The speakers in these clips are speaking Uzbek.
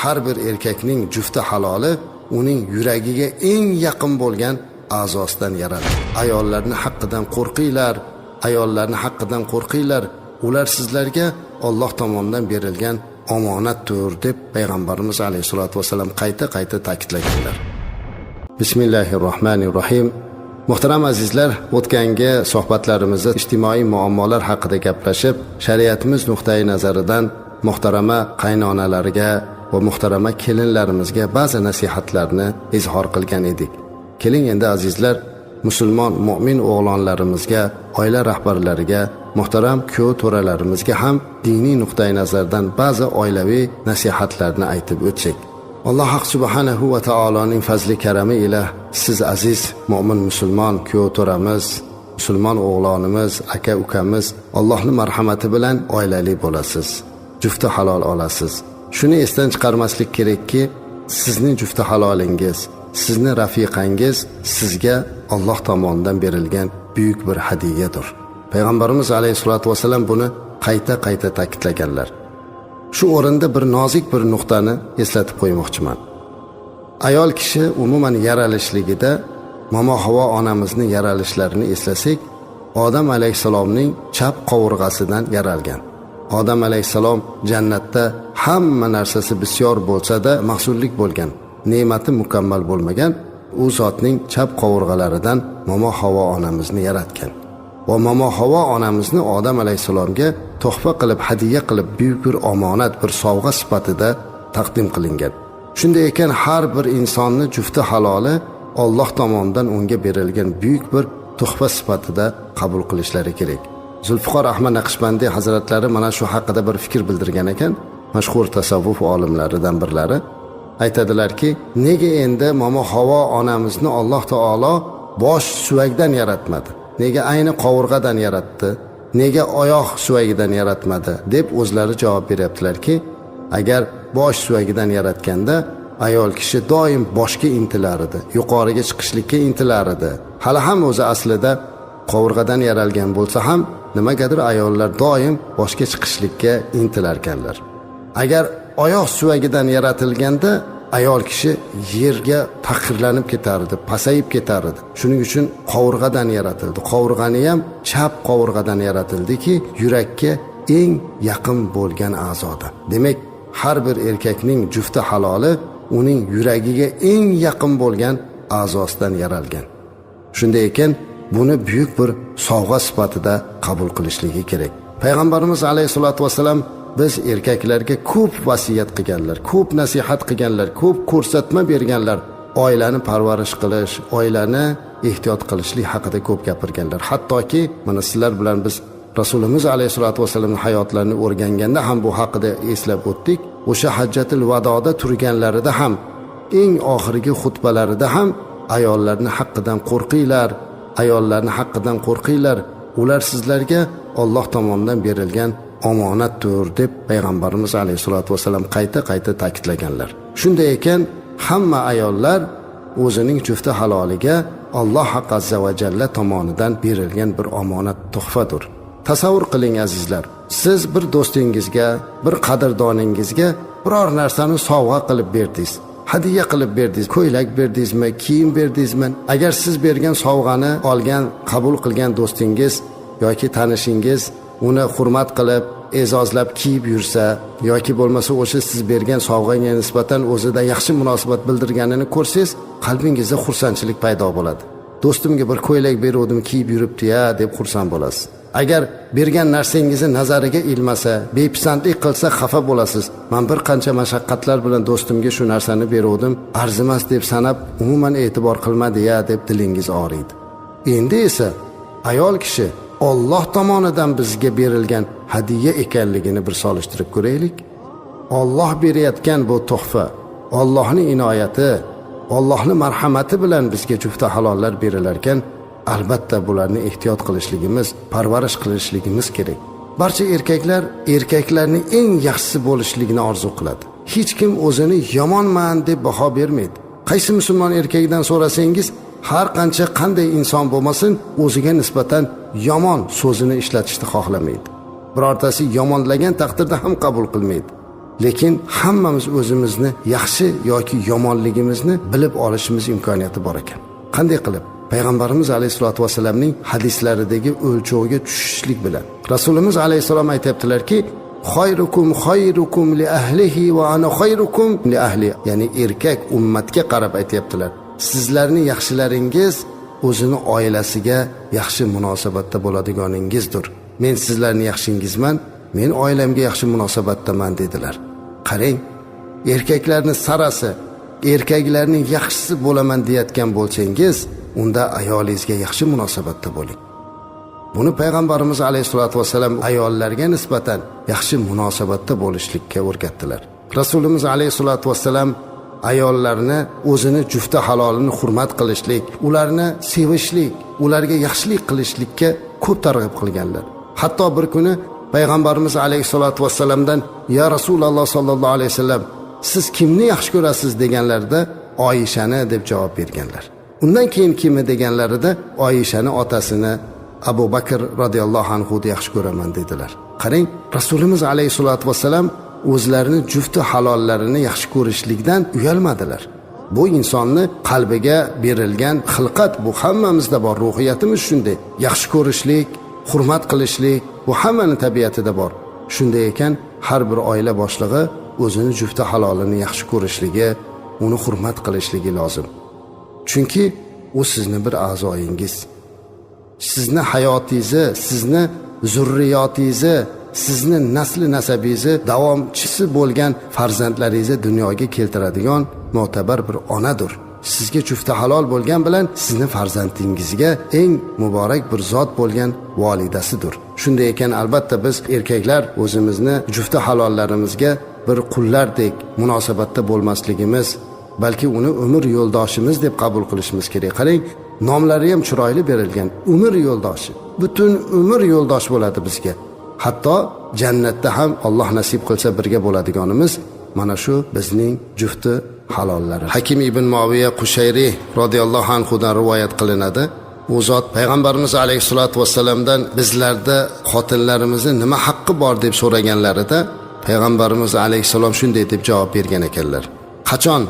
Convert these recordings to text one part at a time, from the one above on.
har bir erkakning jufti haloli uning yuragiga eng yaqin bo'lgan a'zosidan yaraldi ayollarni haqqidan qo'rqinglar ayollarni haqqidan qo'rqinglar. Ular sizlarga olloh tomonidan berilgan omonatdir deb payg'ambarimiz alayhissalotu vassalam qayta qayta ta'kidlaganlar. Bismillahi rohmanir rohim muhtaram azizlar o'tgangi suhbatlarimizda ijtimoiy muammolar haqida gaplashib shariatimiz nuqtai nazaridan muhtarama qaynonalarga va muhtarama kelinlarimizga ba'zi nasihatlarni izhor qilgan edik. Keling endi azizlar musulmon mo'min o'g'lonlarimizga oila rahbarlariga muhtaram kuyov to'ralarimizga ham diniy nuqtai nazardan ba'zi oilaviy nasihatlarni aytib o'tsak. Alloh subhanahu va taoloning fazli karami ila siz aziz mo'min musulmon kuyov to'ramiz musulmon o'g'lonimiz aka ukamiz allohni marhamati bilan oilali bo'lasiz jufti halol olasiz. Shuni esdan chiqarmaslik kerakki sizning jufti halolingiz sizni rafiqangiz sizga Alloh tomonidan berilgan buyuk bir hadiyadir. Payg'ambarimiz alayhissalotu vassalam buni qayta qayta ta'kidlaganlar. Shu o'rinda bir nozik bir nuqtani eslatib qo'ymoqchiman. Ayol kishi umuman yaralishligida momo havo onamizni yaralishlarini eslasak odam alayhissalomning chap qovurg'asidan yaralgan. Odam alayhissalom jannatda hamma narsasi bisyor bo'lsa-da bo'lgan ne'mati mukammal bo'lmagan u zotning chap qovurg'alaridan momo havo onamizni yaratgan. Va momo havo onamizni odam alayhissalomga tuhfa qilib hadya qilib buyuk bir omonat bir sovg'a sifatida taqdim qilingan. Shunday ekan har bir insonni jufti haloli olloh tomonidan unga berilgan buyuk bir tuhfa sifatida qabul qilishlari kerak. Zulfiqor ahmad naqshbandiy hazratlari mana shu haqida bir fikr bildirgan ekan. Mashhur tasavvuf olimlaridan birlari aytadilarki nega endi momo havo onamizni alloh taolo bosh suvakdan yaratmadi? Nega ayni qovurg'adan yaratdi? Nega oyoq suvagidan yaratmadi? deb o'zlari javob beryaptilarki agar bosh suvagidan yaratganda ayol kishi doim boshga intilar edi yuqoriga chiqishlikka intilar edi hali ham o'zi aslida qovurg'adan yaralgan bo'lsa ham nimagadir ayollar doim boshga chiqishlikka intilarkanlar. Agar oyoq suvagidan yaratilganda ayol kishi yerga taqirlanib ketardi pasayib ketardi. Shuning uchun qovurg'adan yaratildi. Qovurg'ani ham chap qovurg'adan yaratildiki yurakka eng yaqin bo'lgan a'zoda. Demak har bir erkakning jufti haloli uning yuragiga eng yaqin bo'lgan a'zosidan yaralgan. Shunday ekan buni buyuk bir sovg'a sifatida qabul qilishligi kerak. Payg'ambarimiz alayhissalotu vassalam biz erkaklarga ko'p vasiyat qilganlar ko'p nasihat qilganlar ko'p ko'rsatma berganlar oilani parvarish qilish oilani ehtiyot qilishlik haqida ko'p gapirganlar. Hattoki mana sizlar bilan biz rasulimiz alayhissalotu vassalamni hayotlarini o'rganganda ham bu haqida eslab o'tdik. O'sha hajjatil vadoda turganlarida ham eng oxirgi xutbalarida ham ayollarni haqqidan qo'rqinglar ayollarni haqqidan qo'rqinglar. Ular sizlarga olloh tomonidan berilgan omonatdir deb payg'ambarimiz alayhissalotu vassalam qayta qayta ta'kidlaganlar. Shunday ekan hamma ayollar o'zining jufti haloliga alloh azza va jalla tomonidan berilgan bir omonat tuhfadir. Tasavvur qiling azizlar siz bir do'stingizga bir qadrdoningizga biror narsani sovg'a qilib berdingiz. Hadya qilib berdingiz ko'ylak berdingizmi kiyim berdingizmi? Agar siz bergan sovg'ani olgan qabul qilgan do'stingiz yoki tanishingiz uni hurmat qilib e'zozlab kiyib yursa yoki bo'lmasa o'sha siz bergan sovg'aga nisbatan o'zida yaxshi munosabat bildirganini ko'rsangiz qalbingizda xursandchilik paydo bo'ladi. Do'stimga bir ko'ylak beruvdim kiyib yuribdi ya deb xursand bo'lasiz. Agar bergan narsangizni nazariga ilmasa bepisandlik qilsa xafa bo'lasiz. Man bir qancha mashaqqatlar bilan do'stimga shu narsani beruvdim arzimas deb sanab umuman e'tibor qilmadi ya deb dilingiz og'riydi. Endi esa ayol kishi olloh tomonidan bizga berilgan hadiya ekanligini bir solishtirib ko'raylik. Olloh berayotgan bu tuhfa ollohni inoyati ollohni marhamati bilan bizga jufta halollar berilarkan albatta bularni ehtiyot qilishligimiz parvarish qilishligimiz kerak. Barcha erkaklar erkaklarning eng yaxshisi bo'lishligini orzu qiladi. Hech kim o'zini yomonman deb baho bermaydi. Qaysi musulmon erkagidan so'rasangiz har qancha qanday inson bo'lmasin o'ziga nisbatan yomon so'zini ishlatishni xohlamaydi. Birortasi yomonlagan taqdirda ham qabul qilmaydi. Lekin hammamiz o'zimizni yaxshi yoki yomonligimizni bilib olishimiz imkoniyati bor ekan. Qanday qilib? Payg'ambarimiz alayhissalotu vassalamning hadislaridagi o'lchovga tushishlik bilan rasulimiz alayhissalom aytyaptilarki xayrukum xayrukum li ahlihi va ana xayrukum li ahli. Ya'ni erkak ummatga qarab aytyaptilar sizlarni yaxshilaringiz o'zini oilasiga yaxshi munosabatda bo'ladiganingizdir. Men sizlarni yaxshingizman men oilamga yaxshi munosabatdaman dedilar. Qarang erkaklarni sarasi erkaklarning yaxshisi bo'laman deyayotgan bo'lsangiz unda ayolingizga yaxshi munosabatda bo'ling. Buni payg'ambarimiz alayhissalotu vassalam ayollarga nisbatan yaxshi munosabatda bo'lishlikka o'rgatdilar. Rasulimiz alayhissalotu vassalam ayollarni o'zini jufti halolini hurmat qilishlik ularni sevishlik ularga yaxshilik qilishlikka ko'p targ'ib qilganlar. Hatto bir kuni payg'ambarimiz alayhissalotu vassalamdan ya rasululloh sollallohu alayhi vasallam siz kimni yaxshi ko'rasiz? deganlarida oyishani deb javob berganlar. Undan keyin kimni deganlarida oyishani otasini abu bakr roziyallohu anhuni yaxshi ko'raman dedilar. Qarang rasulimiz alayhissalotu vassalam o'zlarini jufti halollarini yaxshi ko'rishlikdan uyalmadilar. Bu insonni qalbiga berilgan xilqat bu hammamizda bor ruhiyatimiz shunday. Yaxshi ko'rishlik hurmat qilishlik bu hammani tabiatida bor. Shunday ekan har bir oila boshlig'i o'zini jufti halolini yaxshi ko'rishligi uni hurmat qilishligi lozim. Chunki u sizni bir a'zoyingiz. Sizni hayotingizni sizni zurriyotingizni sizni nasli nasabingizni davomchisi bo'lgan farzandlaringizni dunyoga keltiradigan mo'tabar bir onadir. Sizga jufti halol bo'lgan bilan sizni farzandingizga eng muborak bir zot bo'lgan volidasidir shunday ekan albatta biz erkaklar o'zimizni jufti halollarimizga bir qullardek munosabatda bo'lmasligimiz balki uni umr yo'ldoshimiz deb qabul qilishimiz kerak. Qarang nomlari ham chiroyli berilgan umr yo'ldoshi. Butun umr yo'ldosh bo'ladi bizga. Hatto jannatda ham alloh nasib qilsa birga bo'ladiganimiz mana shu bizning jufti halollari. Hakim ibn moviya qushayri roziyallohu anhudan rivoyat qilinadi. U zot payg'ambarimiz alayhissalotu vassalamdan bizlarda xotinlarimizni nima haqqi bor deb so'raganlarida payg'ambarimiz alayhissalom shunday deb javob bergan ekanlar. Qachon?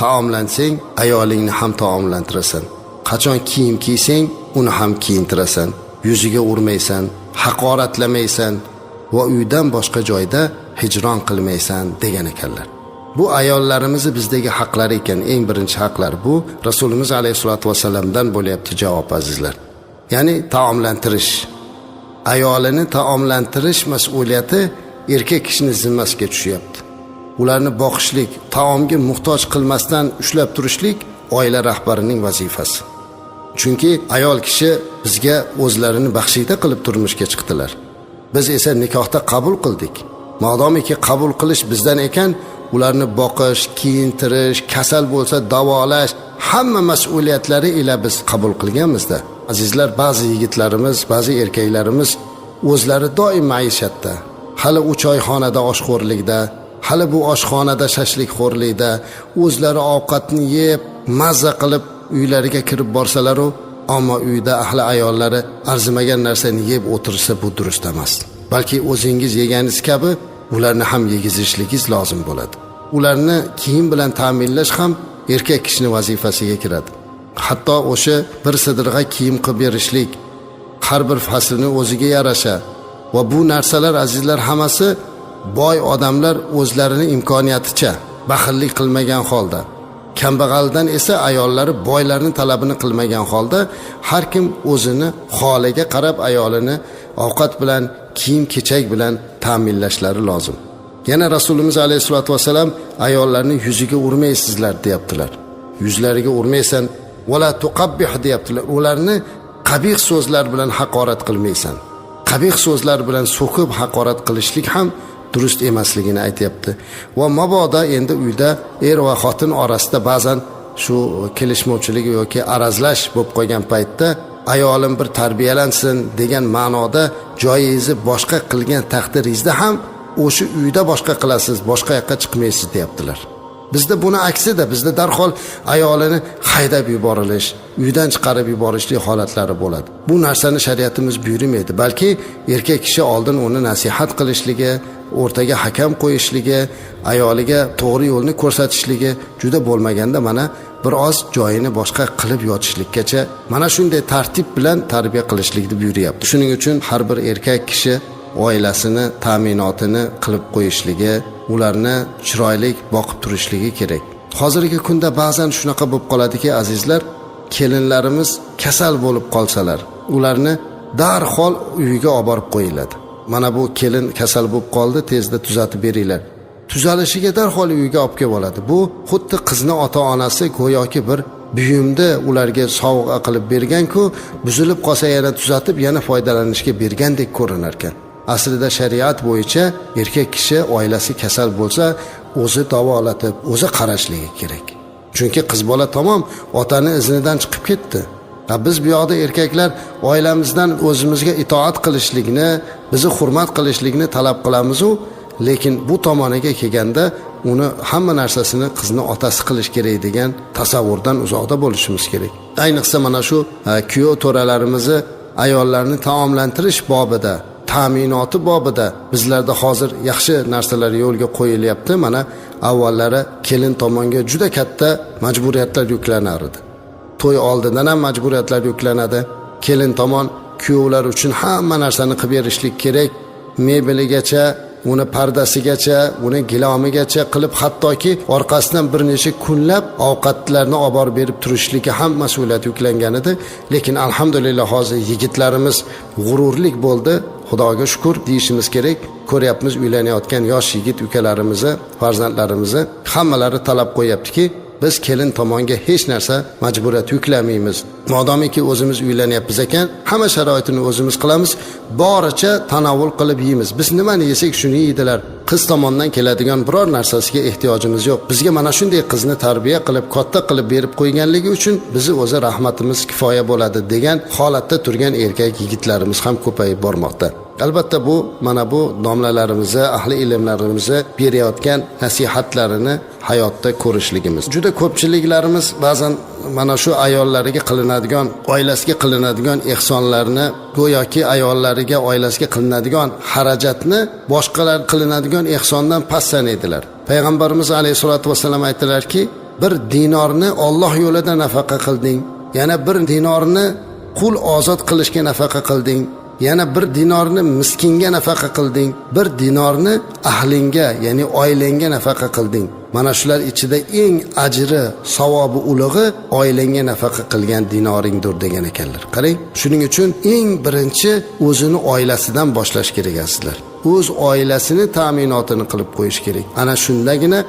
Taomlansang ayolingni ham taomlantirasan. Qachon kiyim kiysang uni ham kiyintirasan. Yuziga urmaysan haqoratlamaysan va uydan boshqa joyda hijron qilmaysan degan ekanlar. Bu ayollarimizni bizdagi haqlari ekan. Eng birinchi haqlar bu. Rasulimiz alayhissalotu vassalamdan bo'lyapti javob azizlar. Ya'ni taomlantirish. Ayolini taomlantirish mas'uliyati erkak kishini zimmasiga tushyapti. Ularni boqishlik taomga muhtoj qilmasdan ushlab turishlik oila rahbarining vazifasi. Chunki ayol kishi bizga o'zlarini baxshida qilib turmushga chiqdilar. Biz esa nikohda qabul qildik. Modomiki qabul qilish bizdan ekan ularni boqish kiyintirish kasal bo'lsa davolash hamma mas'uliyatlari ila biz qabul qilganmizda. Azizlar ba'zi yigitlarimiz ba'zi erkaklarimiz o'zlari doim maishatda. Hali u choyxonada oshxo'rlikda hali bu oshxonada shashlikxo'rlikda o'zlari ovqatni yeb mazza qilib uylariga kirib borsalaru ammo uyda ahli ayollari arzimagan narsani yeb o'tirsa bu durust emas. Balki o'zingiz yeganingiz kabi ularni ham yegizishligingiz lozim bo'ladi. Ularni kiyim bilan ta'minlash ham erkak kishini vazifasiga kiradi. Hatto o'sha bir sidirg'a kiyim qilib berishlik har bir faslni o'ziga yarasha va bu narsalar azizlar hammasi boy odamlar o'zlarini imkoniyaticha baxillik qilmagan holda kambag'aldan esa ayollari boylarni talabini qilmagan holda har kim o'zini holiga qarab ayolini ovqat bilan kiyim kechak bilan ta'minlashlari lozim. Yana rasulimiz alayhissalotu vassalam ayollarni yuziga urmaysizlar deyaptilar. Yuzlariga urmaysan vala tuqabbih deyaptilar. Ularni qabih so'zlar bilan haqorat qilmaysan qabih so'zlar bilan so'kib haqorat qilishlik ham durust emasligini aytyapti. Va mabodo endi uyda er va xotin orasida ba'zan shu kelishmovchilik yoki arazlash bo'lib qolgan paytda ayolim bir tarbiyalansin degan ma'noda joyingizni boshqa qilgan taqdiringizda ham o'sha uyda boshqa qilasiz boshqa yoqqa chiqmaysiz deyaptilar. Bizda buni aksida bizda darhol ayolini haydab yuborilish uydan chiqarib yuborishlik holatlari bo'ladi. Bu narsani shariatimiz buyurmaydi balki erkak kishi oldin uni nasihat qilishligi o'rtaga hakam qo'yishligi ayoliga to'g'ri yo'lni ko'rsatishligi juda bo'lmaganda mana bir oz joyini boshqa qilib yotishlikkacha mana shunday tartib bilan tarbiya qilishlikni buyuryapti. Shuning uchun har bir erkak kishi oilasini ta'minotini qilib qo'yishligi ularni chiroyli boqib turishligi kerak. Hozirgi kunda ba'zan shunaqa bo'lib qoladiki azizlar kelinlarimiz kasal bo'lib qolsalar ularni darhol uyiga olib borib qo'yiladi. Mana bu kelin kasal bo'lib qoldi tezda tuzatib beringlar. Tuzalishiga darhol uyga olib kelib oladi. Bu xuddi qizni ota onasi go'yoki bir buyumni ularga sovg'a qilib berganku buzilib qolsa yana tuzatib yana foydalanishga bergandek ko'rinar ekan aslida shariat bo'yicha erkak kishi oilasi kasal bo'lsa o'zi davolatib o'zi qarashligi kerak. Chunki qiz bola tamom otani iznidan chiqib ketdi. Biz bu yoqda erkaklar oilamizdan o'zimizga itoat qilishlikni bizni hurmat qilishlikni talab qilamizu lekin bu tomoniga kelganda uni hamma narsasini qizni otasi qilish kerak degan tasavvurdan uzoqda bo'lishimiz kerak. Ayniqsa mana shu kuyov to'ralarimizni ayollarni taomlantirish bobida ta'minoti bobida bizlarda hozir yaxshi narsalar yo'lga qo'yilyapti. Mana avvallari kelin tomonga juda katta majburiyatlar yuklanar edi to'y oldidan ham majburiyatlar yuklanadi. Kelin tomon kuyovlar uchun hamma narsani qilib berishlik kerak. Mebeligacha uni pardasigacha uni gilomigacha qilib hattoki orqasidan bir necha kunlab ovqatlarni olib borib berib turishligi ham mas'uliyat yuklangan edi. Lekin alhamdulillah hozir yigitlarimiz g'ururlik bo'ldi. Xudoga shukur deyishimiz kerak. Ko'ryapmiz uylanayotgan yosh yigit ukalarimizni farzandlarimizni hammalari talab qo'yyaptiki biz kelin tomonga hech narsa majburiyat yuklamaymiz. Modomiki o'zimiz uylanyapmiz ekan hamma sharoitini o'zimiz qilamiz boricha tanovul qilib yeymiz. Biz nimani yesak shuni yeydilar. Qiz tomondan keladigan biror narsasiga ehtiyojimiz yo'q. Bizga mana shunday qizni tarbiya qilib katta qilib berib qo'yganligi uchun bizni o'zi rahmatimiz kifoya bo'ladi degan holatda turgan erkak yigitlarimiz ham ko'payib bormoqda. Albatta bu mana bu domlalarimizni ahli ilmlarimizni berayotgan nasihatlarini hayotda ko'rishligimiz. Juda ko'pchiliklarimiz ba'zan mana shu ayollariga qilinadigan oilasiga qilinadigan ehsonlarni go'yoki ayollariga oilasiga qilinadigan xarajatni boshqalar qilinadigan ehsondan past sanaydilar payg'ambarimiz alayhissalotu vassalam aytdilarki bir dinorni olloh yo'lida nafaqa qilding yana bir dinorni qul ozod qilishga nafaqa qilding. Yana bir dinorni miskinga nafaqa qilding. Bir dinorni ahlingga ya'ni oilangga nafaqa qilding. Mana shular ichida eng ajri savobi ulug'i oilangga nafaqa qilgan dinoringdir degan ekanlar. Qarang shuning uchun eng birinchi o'zini oilasidan boshlash kerak asizlar o'z oilasini ta'minotini qilib qo'yish kerak. Ana shundagina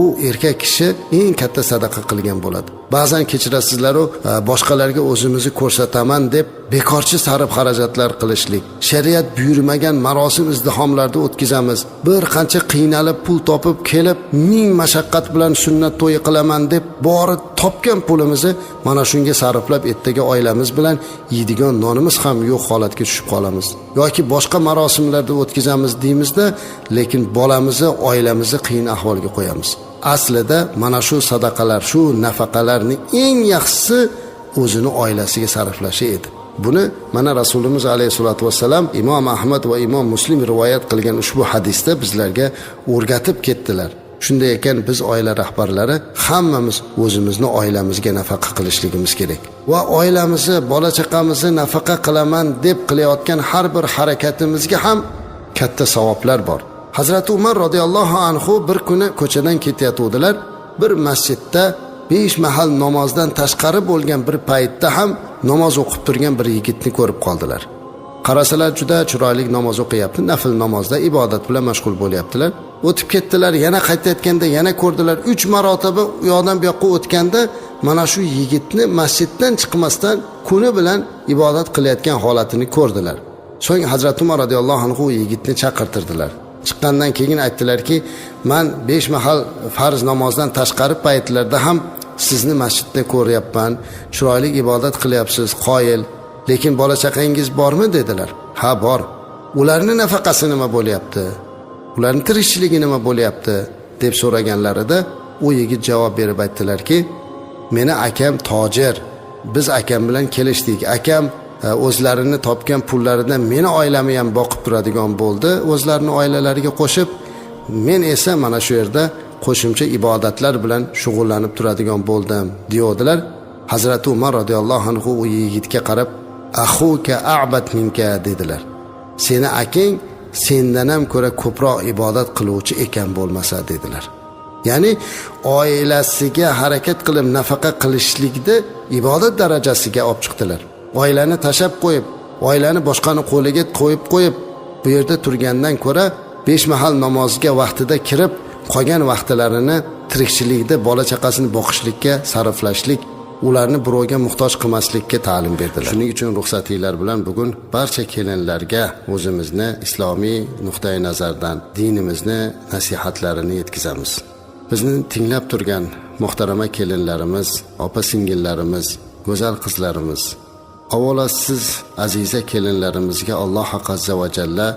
u erkak kishi eng katta sadaqa qilgan bo'ladi. Ba'zan kechirasizlaru e, boshqalarga o'zimizni ko'rsataman deb bekorchi sarf xarajatlar qilishlik. Shariat buyurmagan marosim izdihomlarda o'tkazamiz. Bir qancha qiynalib pul topib kelib ming mashaqqat bilan sunnat to'yi qilaman deb bori topgan pulimizni mana shunga sarflab ertaga oilamiz bilan yeydigan nonimiz ham yo'q holatga tushib qolamiz. Yoki boshqa marosimlarda o'tkazamiz deymizda lekin bolamizni oilamizni qiyin ahvolga qo'yamiz. Aslida mana shu sadaqalar shu nafaqalarni eng yaxshisi o'zini oilasiga sarflashi edi. Buni mana rasulimiz alayhissalotu vassalam imom ahmad va imom muslim rivoyat qilgan ushbu hadisda bizlarga o'rgatib ketdilar. Shunday ekan biz oila rahbarlari hammamiz o'zimizni oilamizga nafaqa qilishligimiz kerak. Va oilamizni bola chaqamizni nafaqa qilaman deb qilayotgan har bir harakatimizga ham katta savoblar bor. Hazrati umar roziyallohu anhu bir kuni ko'chadan ketayotgandilar bir masjidda besh mahal namozdan tashqari bo'lgan bir paytda ham namoz o'qib turgan bir yigitni ko'rib qoldilar. Qarasalar juda chiroyli namoz o'qiyapti nafl namozda ibodat bilan mashg'ul bo'lyaptilar. O'tib ketdilar yana qaytayotganda yana ko'rdilar uch marotaba u yoqdan bu yoqqa o'tganda mana shu yigitni masjiddan chiqmasdan kuni bilan ibodat qilayotgan holatini ko'rdilar. So'ng hazrati umar roziyallohu anhu u yigitni chaqirtirdilar. Chiqqandan keyin aytdilarki man besh mahal farz namozdan tashqari paytlarda ham sizni masjidda ko'ryapman chiroyli ibodat qilyapsiz qoyil lekin bola chaqangiz bormi? dedilar. Ha bor. Ularni nafaqasi nima bo'lyapti? Ularni tirikchiligi nima bo'lyapti? deb so'raganlarida u yigit javob berib aytdilarki meni akam tojir biz akam bilan kelishdik. Akam o'zlarini topgan pullaridan meni oilamni ham boqib turadigan bo'ldi. O'zlarini oilalariga qo'shib men esa mana shu yerda qo'shimcha ibodatlar bilan shug'ullanib turadigan bo'ldim deyodilar hazrati umar roziyallohu anhu u yigitga qarab ahuka abat minka dedilar. Seni akang sendan ham ko'ra ko'proq ibodat qiluvchi ekan bo'lmasa dedilar. Ya'ni oilasiga harakat qilib nafaqa qilishlikni ibodat darajasiga olib chiqdilar. Oilani tashlab qo'yib oilani boshqani qo'liga qo'yib qo'yib bu yerda turgandan ko'ra besh mahal namoziga vaqtida kirib qolgan vaqtlarini tirikchilikda bola chaqasini boqishlikka sarflashlik ularni birovga muhtoj qilmaslikka ta'lim berdilar. Shuning uchun ruxsatinglar bilan bugun barcha kelinlarga o'zimizni islomiy nuqtai nazardan dinimizni nasihatlarini yetkazamiz. Bizni tinglab turgan muhtarama kelinlarimiz opa singillarimiz go'zal qizlarimiz avvalo siz aziza kelinlarimizga alloh azza va jalla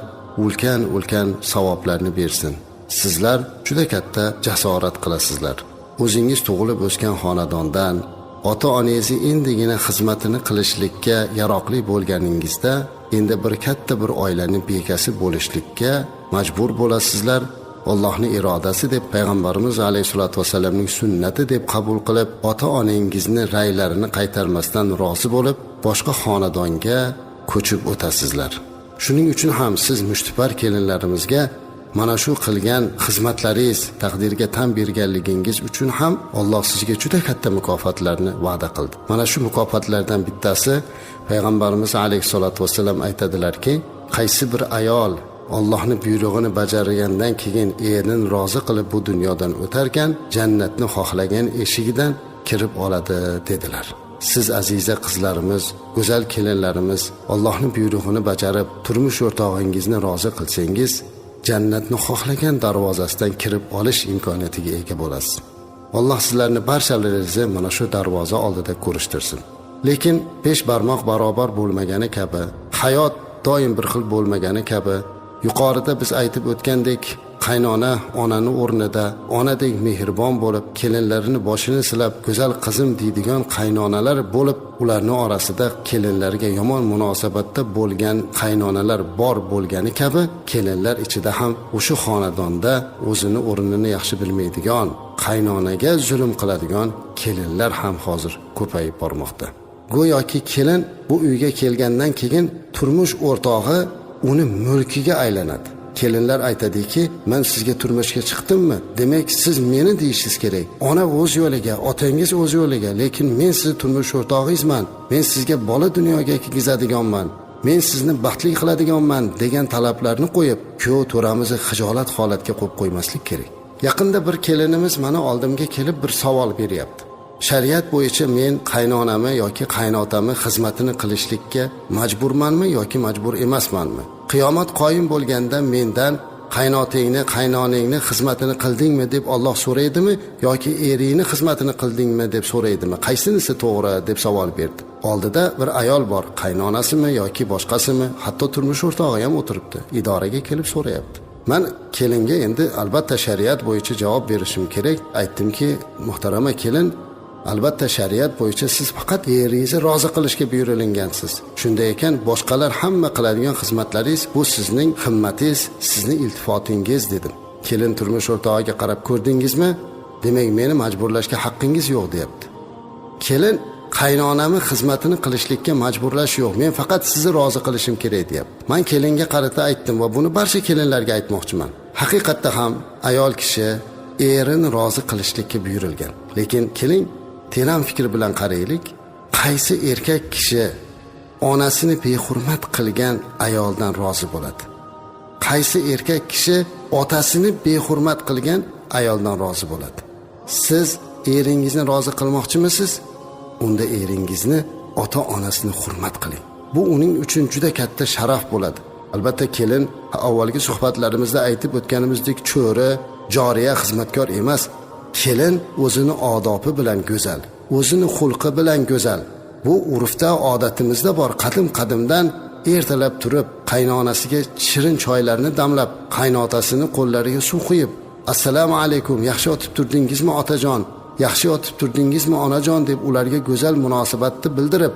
ulkan ulkan savoblarni bersin. Sizlar juda katta jasorat qilasizlar. O'zingiz tug'ilib o'sgan xonadondan ota onangizni endigina xizmatini qilishlikka yaroqli bo'lganingizda endi bir katta bir oilani bekasi bo'lishlikka majbur bo'lasizlar. Allohni irodasi deb payg'ambarimiz alayhissalotu vassalamning sunnati deb qabul qilib ota onangizni raylarini qaytarmasdan rozi bo'lib boshqa xonadonga ko'chib o'tasizlar. Shuning uchun ham siz mushtipar kelinlarimizga mana shu qilgan xizmatlaringiz taqdirga tan berganligingiz uchun ham alloh sizga juda katta mukofotlarni va'da qildi. Mana shu mukofotlardan bittasi payg'ambarimiz alayhissalotu vassalam aytadilarki qaysi bir ayol ollohni buyrug'ini bajargandan keyin erini rozi qilib bu dunyodan o'tarkan jannatni xohlagan eshigidan kirib oladi dedilar. Siz aziza qizlarimiz go'zal kelinlarimiz allohni buyrug'ini bajarib turmush o'rtog'ingizni rozi qilsangiz jannatni xohlagan darvozasidan kirib olish imkoniyatiga ega bo'lasiz. Alloh sizlarni barchalaringizni mana shu darvoza oldida ko'rishtirsin. Lekin besh barmoq barobar bo'lmagani kabi hayot doim bir xil bo'lmagani kabi yuqorida biz aytib o'tgandek qaynona onani o'rnida onadek mehribon bo'lib kelinlarini boshini silab go'zal qizim deydigan qaynonalar bo'lib ularni orasida kelinlarga yomon munosabatda bo'lgan qaynonalar bor bo'lgani kabi kelinlar ichida ham o'sha xonadonda o'zini o'rnini yaxshi bilmaydigan qaynonaga zulm qiladigan kelinlar ham hozir ko'payib bormoqda. Go'yoki kelin bu uyga kelgandan keyin turmush o'rtog'i uni mulkiga aylanadi. Kelinlar aytadiki man sizga turmushga chiqdimmi? Demak siz meni deyishingiz kerak. Ona o'z yo'liga otangiz o'z yo'liga lekin men sizni turmush o'rtog'ingizman. Men sizga bola dunyoga kirgizadiganman. Men sizni baxtli qiladiganman degan talablarni qo'yib kuyov to'ramizni xijolat holatga qo'yib qo'ymaslik kerak. Yaqinda bir kelinimiz mani oldimga kelib bir savol beryapti. Shariat bo'yicha men qaynonami yoki qaynotami xizmatini qilishlikka majburmanmi yoki majbur emasmanmi? Qiyomat qoyim bo'lganda mendan qaynotingni qaynonangni xizmatini qildingmi deb olloh so'raydimi yoki eringni xizmatini qildingmi deb so'raydimi? Qaysinisi to'g'ri deb savol berdi. Oldida bir ayol bor qaynonasimi yoki boshqasimi? Hatto turmush o'rtog'i ham o'tiribdi. Idoraga kelib so'rayapti. Man kelinga endi albatta shariat bo'yicha javob berishim kerak. Aytdimki muhtarama kelin albatta shariat bo'yicha siz faqat eringizni rozi qilishga buyurilgansiz shunday ekan boshqalar hamma qiladigan xizmatlaringiz bu sizning himmatingiz sizni iltifotingiz dedim. Kelin turmush o'rtog'iga qarab ko'rdingizmi? Demak meni majburlashga haqqingiz yo'q deyapti. Kelin qaynonamni xizmatini qilishlikka majburlash yo'q men faqat sizni rozi qilishim kerak deyapti. Man kelinga qarata aytdim va buni barcha kelinlarga aytmoqchiman. Haqiqatda ham ayol kishi erini rozi qilishlikka buyurilgan. Lekin keling teran fikr bilan qaraylik. Qaysi erkak kishi onasini behurmat qilgan ayoldan rozi bo'ladi? Qaysi erkak kishi otasini behurmat qilgan ayoldan rozi bo'ladi? Siz eringizni rozi qilmoqchimisiz? Unda eringizni ota onasini hurmat qiling. Bu uning uchun juda katta sharaf bo'ladi. Albatta kelin avvalgi suhbatlarimizda aytib o'tganimizdek cho'ri joriya xizmatkor emas. Kelin o'zini odobi bilan go'zal o'zini xulqi bilan go'zal. Bu urfda odatimizda bor qadim qadimdan ertalab turib qaynonasiga shirin choylarni damlab qaynotasini qo'llariga suv quyib assalomu alaykum yaxshi yotib turdingizmi otajon? Yaxshi yotib turdingizmi onajon? deb ularga go'zal munosabatni bildirib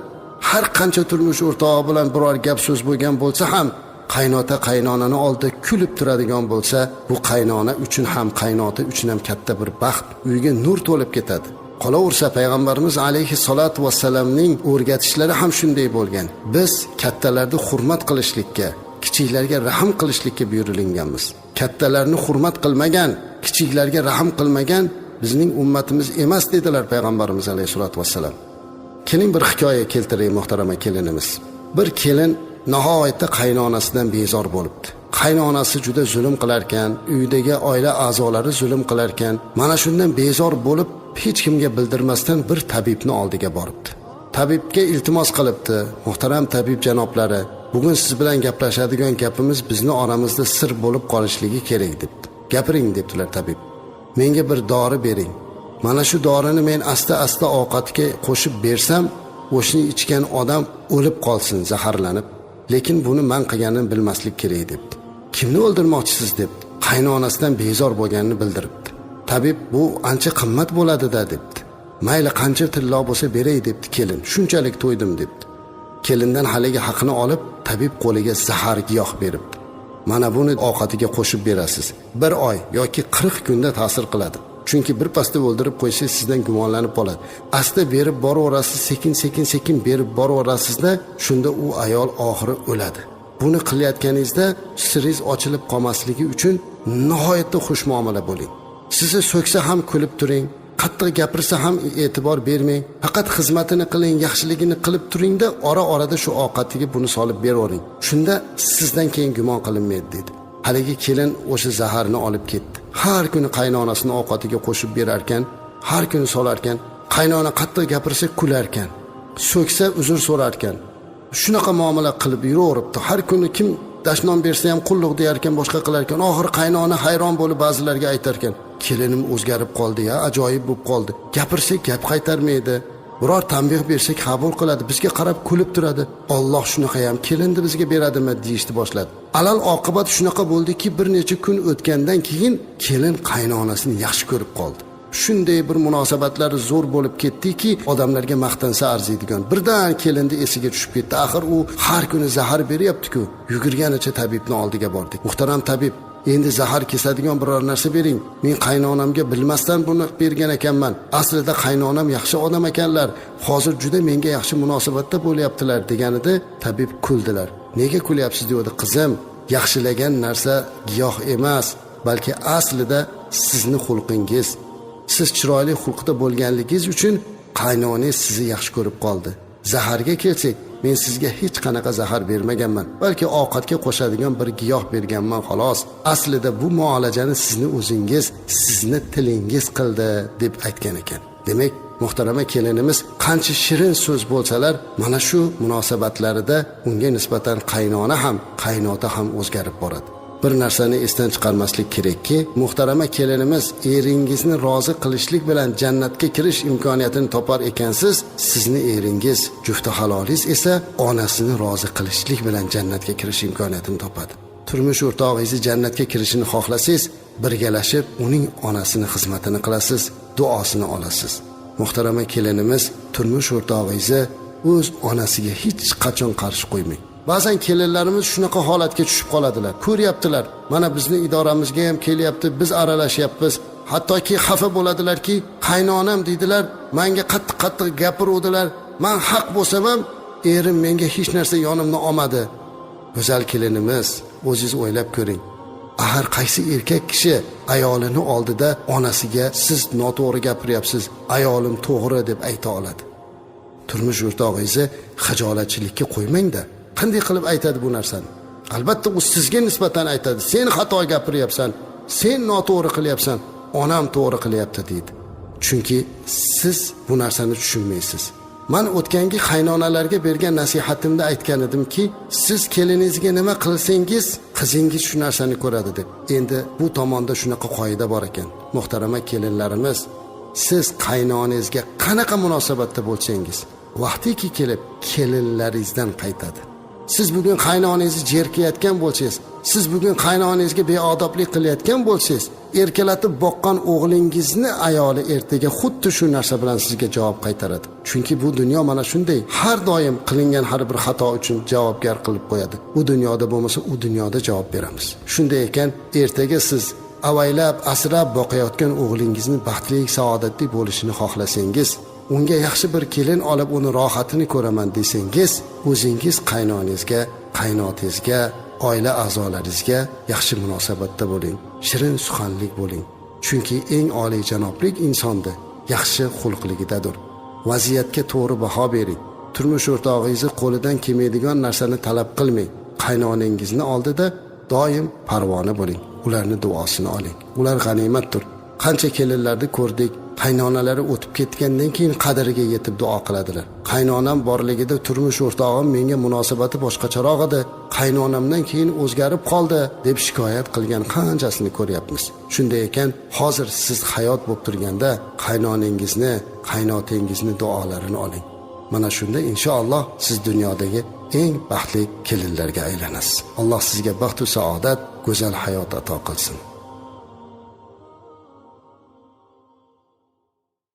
har qancha turmush o'rtog'i bilan biror gap so'z bo'lgan bo'lsa ham qaynota qaynonani oldida kulib turadigan bo'lsa bu qaynona uchun ham qaynota uchun ham katta bir baxt uyga nur to'lib ketadi. Qolaversa payg'ambarimiz alayhissalotu vassalamning o'rgatishlari ham shunday bo'lgan. Biz kattalarni hurmat qilishlikka kichiklarga rahm qilishlikka buyurilganmiz kattalarni hurmat qilmagan kichiklarga rahm qilmagan bizning ummatimiz emas dedilar payg'ambarimiz alayhissalotu vassalam. Keling bir hikoya keltiray muhtarama kelinimiz. Bir kelin nihoyatda qaynonasidan bezor bo'libdi. Qaynonasi juda zulm qilarkan uydagi oila a'zolari zulm qilarkan. Mana shundan bezor bo'lib hech kimga bildirmasdan bir tabibni oldiga boribdi. Tabibga iltimos qilibdi muhtaram tabib janoblari bugun siz bilan gaplashadigan gapimiz bizni oramizda sir bo'lib qolishligi kerak debdi gapiring debdilar tabib. Menga bir dori bering. Mana shu dorini men asta asta ovqatga qo'shib bersam o'shni ichgan odam o'lib qolsin zaharlanib. Lekin buni man qilganini bilmaslik kerak debdi. Kimni o'ldirmoqchisiz debdi. Qaynonasidan bezor bo'lganini bildiribdi. Tabib bu ancha qimmat bo'ladida debdi. Mayli qancha tillo bo'lsa beray debdi. Kelin shunchalik to'ydim debdi. Kelindan haligi haqni olib tabib qo'liga zahar giyoh beribdi. Mana buni ovqatiga qo'shib berasiz. Bir oy yoki qirq kunda ta'sir qiladi. Chunki birpasda o'ldirib qo'yishi sizdan gumonlanib qoladi. Asta berib boraverasiz sekin sekin sekin berib boraverasizda shunda u ayol oxiri o'ladi. Buni qilayotganingizda siringiz ochilib qolmasligi uchun nihoyatda xushmuomala bo'ling. Sizni so'ksa ham kulib turing qattiq gapirsa ham e'tibor bermang. Faqat xizmatini qiling yaxshiligini qilib turingda ora orada shu ovqatiga buni solib beravering. Shunda sizdan keyin gumon qilinmaydi dedi. Haligi kelin o'sha zaharni olib ketdi. Har kuni qaynonasini ovqatiga qo'shib berarkan har kuni solarkan qaynona qattiq gapirsa kularkan so'ksa uzr so'rarkan. Shunaqa muomala qilib yuraveribdi. Har kuni kim dashnom bersa ham qulluq deyarkan boshqa qilarkan oxiri qaynona hayron bo'lib ba'zilarga aytarkan kelinim o'zgarib qoldi ya ajoyib bo'lib qoldi. Gapirsak gap qaytarmaydi. Biror tanbeh bersak qabul qiladi bizga qarab kulib turadi. Olloh shunaqa ham kelinni bizga beradimi deyishni boshladi. Alal oqibat shunaqa bo'ldiki bir necha kun o'tgandan keyin kelin qaynonasini yaxshi ko'rib qoldi. Shunday bir munosabatlari zo'r bo'lib ketdiki odamlarga maqtansa arziydigan. Birdan kelinni esiga tushib ketdi. Axir u har kuni zahar beryaptiku yugurganicha tabibni oldiga bordik. Muhtaram tabib endi zahar kesadigan biror narsa bering. Men qaynonamga bilmasdan buni bergan ekanman. Aslida qaynonam yaxshi odam ekanlar. Hozir juda menga yaxshi munosabatda bo'lyaptilar deganida tabib kuldilar. Nega kulyapsiz degandi qizim? Yaxshilagan narsa giyoh emas balki aslida sizni xulqingiz. Siz chiroyli xulqda bo'lganligingiz uchun qaynonangiz sizni yaxshi ko'rib qoldi. Zaharga kelsak men sizga hech qanaqa zahar bermaganman balki ovqatga qo'shadigan bir giyoh berganman xolos. Aslida bu muolajani sizni o'zingiz sizni tilingiz qildi deb aytgan ekan. Demak muhtarama kelinimiz qancha shirin so'z bo'lsalar mana shu munosabatlarida unga nisbatan qaynona ham qaynota ham o'zgarib boradi. Bir narsani esdan chiqarmaslik kerakki muhtarama kelinimiz eringizni rozi qilishlik bilan jannatga kirish imkoniyatini topar ekansiz sizni eringiz jufti halolingiz esa onasini rozi qilishlik bilan jannatga kirish imkoniyatini topadi. Turmush o'rtog'ingizni jannatga kirishini xohlasangiz birgalashib uning onasini xizmatini qilasiz duosini olasiz. Muhtarama kelinimiz turmush o'rtog'ingizni o'z onasiga hech qachon qarshi qo'ymang. Ba'zan kelinlarimiz shunaqa holatga tushib qoladilar. Ko'ryaptilar mana bizni idoramizga ham kelyapti biz aralashyapmiz hattoki xafa bo'ladilarki qaynonam deydilar manga qattiq qattiq gapiruvdilar. Man haq bo'lsam ham erim menga hech narsa yonimni olmadi. Go'zal kelinimiz o'zingiz o'ylab ko'ring. Axir qaysi erkak kishi ayolini oldida onasiga siz noto'g'ri gapiryapsiz ayolim to'g'ri deb ayta oladi. Turmush o'rtog'ingizni xijolatchilikka qo'ymangda. Qanday qilib aytadi bu narsani? Albatta u sizga nisbatan aytadi. Sen xato gapiryapsan. Sen noto'g'ri qilyapsan. Onam to'g'ri qilyapti deydi. Chunki siz bu narsani tushunmaysiz. Man o'tgangi qaynonalarga bergan nasihatimda aytgan edimki siz keliningizga nima qilsangiz qizingiz shu narsani ko'radi deb. Endi bu tomonda shunaqa qoida bor ekan. Muhtarama kelinlarimiz siz qaynonangizga qanaqa munosabatda bo'lsangiz vaqtiki kelib kelinlaringizdan qaytadi. Siz bugun qaynonangizni jerkayotgan bo'lsangiz siz bugun qaynonangizga beodoblik qilayotgan bo'lsangiz erkalatib boqqan o'g'lingizni ayoli ertaga xuddi shu narsa bilan sizga javob qaytaradi. Chunki bu dunyo mana shunday har doim qilingan har bir xato uchun javobgar qilib qo'yadi. Bu dunyoda bo'lmasa u dunyoda javob beramiz. Shunday ekan ertaga siz avaylab asrab boqayotgan o'g'lingizni baxtli saodatli bo'lishini xohlasangiz unga yaxshi bir kelin olib uni rohatini ko'raman desangiz o'zingiz qaynonangizga qaynotangizga oila a'zolaringizga yaxshi munosabatda bo'ling shirin suxanlik bo'ling. Chunki eng oliyjanoblik insonda yaxshi xulqligidadir. Vaziyatga to'g'ri baho bering. Turmush o'rtog'ingizni qo'lidan kelmaydigan narsani talab qilmang. Qaynonangizni oldida doim parvona bo'ling. Ularni duosini oling. Ular g'animatdir. Qancha kelinlarni ko'rdik qaynonalari o'tib ketgandan keyin qadriga yetib duo qiladilar. Qaynonam borligida turmush o'rtog'im menga munosabati boshqacharoq edi. Qaynonamdan keyin o'zgarib qoldi deb shikoyat qilgan qanchasini ko'ryapmiz. Shunday ekan hozir siz hayot bo'lib turganda qaynonangizni qaynotangizni duolarini oling. Mana shunda inshaalloh siz dunyodagi eng baxtli kelinlarga aylanasiz. Alloh sizga baxtu saodat go'zal hayot ato qilsin.